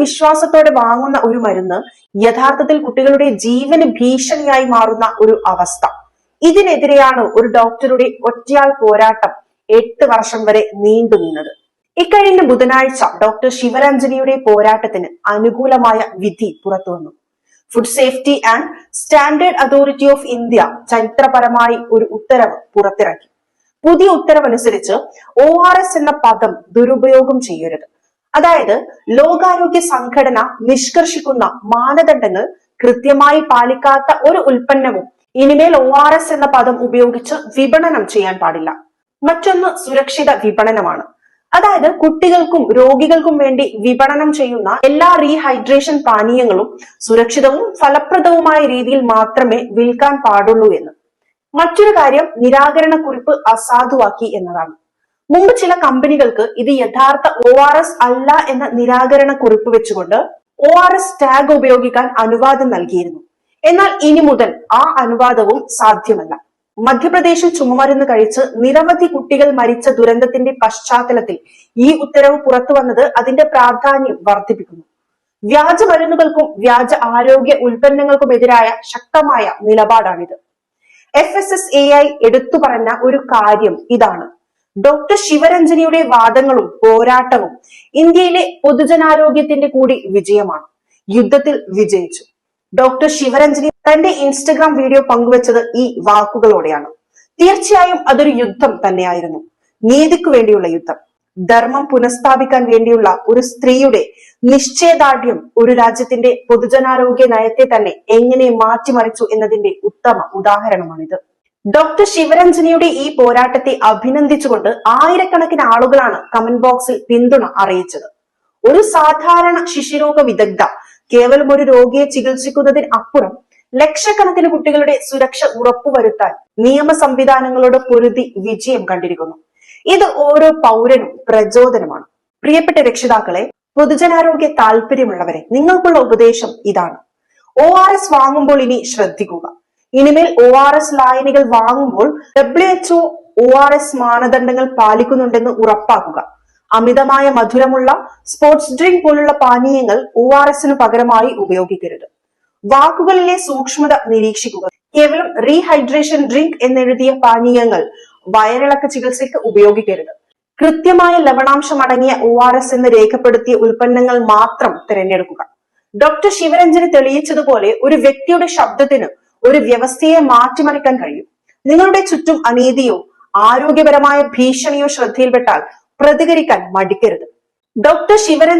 വിശ്വാസത്തോടെ വാങ്ങുന്ന ഒരു മരുന്ന് യഥാർത്ഥത്തിൽ കുട്ടികളുടെ ജീവന് ഭീഷണിയായി മാറുന്ന ഒരു അവസ്ഥ. ഇതിനെതിരെയാണ് ഒരു ഡോക്ടറുടെ ഒറ്റയാൾ പോരാട്ടം എട്ട് വർഷം വരെ നീണ്ടു നിന്നത്. ഇക്കഴിഞ്ഞ ബുധനാഴ്ച ഡോക്ടർ ശിവരഞ്ജനിയുടെ പോരാട്ടത്തിന് അനുകൂലമായ വിധി പുറത്തുവന്നു food safety and standard authority of India ചരിത്രപരമായി ഒരു ഉത്തരവ് പുറത്തിറക്കി. പുതിയ ഉത്തരവനുസരിച്ച് ഒ ആർ എസ് എന്ന പദം ദുരുപയോഗം ചെയ്യരുത്. അതായത് ലോകാരോഗ്യ സംഘടന നിഷ്കർഷിക്കുന്ന മാനദണ്ഡങ്ങൾ കൃത്യമായി പാലിക്കാത്ത ഒരു ഉൽപ്പന്നവും ഇനിമേൽ ഒ ആർ എസ് എന്ന പദം ഉപയോഗിച്ച് വിപണനം ചെയ്യാൻ പാടില്ല. മറ്റൊന്ന് സുരക്ഷിത വിപണനമാണ്. അതായത് കുട്ടികൾക്കും രോഗികൾക്കും വേണ്ടി വിപണനം ചെയ്യുന്ന എല്ലാ റീഹൈഡ്രേഷൻ പാനീയങ്ങളും സുരക്ഷിതവും ഫലപ്രദവുമായ രീതിയിൽ മാത്രമേ വിൽക്കാൻ പാടുള്ളൂ എന്ന്. മറ്റൊരു കാര്യം നിരാകരണ കുറിപ്പ് അസാധുവാക്കി എന്നതാണ്. മുമ്പ് ചില കമ്പനികൾക്ക് ഇത് യഥാർത്ഥ ഒ ആർ എസ് അല്ല എന്ന നിരാകരണ കുറിപ്പ് വെച്ചുകൊണ്ട് ഒ ആർ എസ് ടാഗ് ഉപയോഗിക്കാൻ അനുവാദം നൽകിയിരുന്നു. എന്നാൽ ഇനി മുതൽ ആ അനുവാദവും സാധ്യമല്ല. മധ്യപ്രദേശിൽ ചുമമരുന്ന് കഴിച്ച് നിരവധി കുട്ടികൾ മരിച്ച ദുരന്തത്തിന്റെ പശ്ചാത്തലത്തിൽ ഈ ഉത്തരവ് പുറത്തു വന്നത് അതിന്റെ പ്രാധാന്യം വർദ്ധിപ്പിക്കുന്നു. വ്യാജ മരുന്നുകൾക്കും വ്യാജ ആരോഗ്യ ഉൽപ്പന്നങ്ങൾക്കുമെതിരായ ശക്തമായ നിലപാടാണിത്. F S S A I എടുത്തു പറഞ്ഞ ഒരു കാര്യം ഇതാണ്. ഡോക്ടർ ശിവരഞ്ജനിയുടെ വാദങ്ങളും പോരാട്ടവും ഇന്ത്യയിലെ പൊതുജനാരോഗ്യത്തിന്റെ കൂടി വിജയമാണ്. യുദ്ധത്തിൽ വിജയിച്ചു. ഡോക്ടർ ശിവരഞ്ജനി തന്റെ ഇൻസ്റ്റഗ്രാം വീഡിയോ പങ്കുവച്ചത് ഈ വാക്കുകളോടെയാണ്. തീർച്ചയായും അതൊരു യുദ്ധം തന്നെയായിരുന്നു. നീതിക്ക് വേണ്ടിയുള്ള യുദ്ധം. ധർമ്മം പുനഃസ്ഥാപിക്കാൻ വേണ്ടിയുള്ള ഒരു സ്ത്രീയുടെ നിശ്ചയദാർഢ്യം ഒരു രാജ്യത്തിന്റെ പൊതുജനാരോഗ്യ നയത്തെ തന്നെ എങ്ങനെ മാറ്റിമറിച്ചു എന്നതിന്റെ ഉത്തമ ഉദാഹരണമാണിത്. ഡോക്ടർ ശിവരഞ്ജനിയുടെ ഈ പോരാട്ടത്തെ അഭിനന്ദിച്ചുകൊണ്ട് ആയിരക്കണക്കിന് ആളുകളാണ് കമന്റ് ബോക്സിൽ പിന്തുണ അറിയിച്ചത്. ഒരു സാധാരണ ശിശുരോഗ വിദഗ്ധ കേവലം ഒരു രോഗിയെ ചികിത്സിക്കുന്നതിന് അപ്പുറം ലക്ഷക്കണക്കിന് കുട്ടികളുടെ സുരക്ഷ ഉറപ്പുവരുത്താൻ നിയമ സംവിധാനങ്ങളോട് പൊരുതി വിജയം കണ്ടിരിക്കുന്നു. ഇത് ഓരോ പൗരനും പ്രചോദനമാണ്. പ്രിയപ്പെട്ട രക്ഷിതാക്കളെ പൊതുജനാരോഗ്യ താല്പര്യമുള്ളവരെ നിങ്ങൾക്കുള്ള ഉപദേശം ഇതാണ്. ഒ ആർ എസ് വാങ്ങുമ്പോൾ ഇനി ശ്രദ്ധിക്കുക. ഇനിമേൽ ഒ ആർ എസ് ലായനികൾ വാങ്ങുമ്പോൾ W H O O R S മാനദണ്ഡങ്ങൾ പാലിക്കുന്നുണ്ടെന്ന് ഉറപ്പാക്കുക. അമിതമായ മധുരമുള്ള സ്പോർട്സ് ഡ്രിങ്ക് പോലുള്ള പാനീയങ്ങൾ ഒ ആർ എസിന് പകരമായി ഉപയോഗിക്കരുത്. വാക്കുകളിലെ സൂക്ഷ്മത നിരീക്ഷിക്കുക. കേവലം റീഹൈഡ്രേഷൻ ഡ്രിങ്ക് എന്നെഴുതിയ പാനീയങ്ങൾ വയറിളക്ക ചികിത്സയ്ക്ക് ഉപയോഗിക്കരുത്. കൃത്യമായ ലവണാംശം അടങ്ങിയ ഒ ആർ എസ് എന്ന് രേഖപ്പെടുത്തിയ ഉൽപ്പന്നങ്ങൾ മാത്രം തിരഞ്ഞെടുക്കുക. ഡോക്ടർ ശിവരഞ്ജന് തെളിയിച്ചതുപോലെ ഒരു വ്യക്തിയുടെ ശബ്ദത്തിന് ഒരു വ്യവസ്ഥയെ മാറ്റിമറിക്കാൻ കഴിയും. നിങ്ങളുടെ ചുറ്റും അനീതിയോ ആരോഗ്യപരമായ ഭീഷണിയോ ശ്രദ്ധയിൽപ്പെട്ടാൽ പ്രതികരിക്കാൻ മടിക്കരുത്. ഡോക്ടർ ശിവരഞ്ജൻ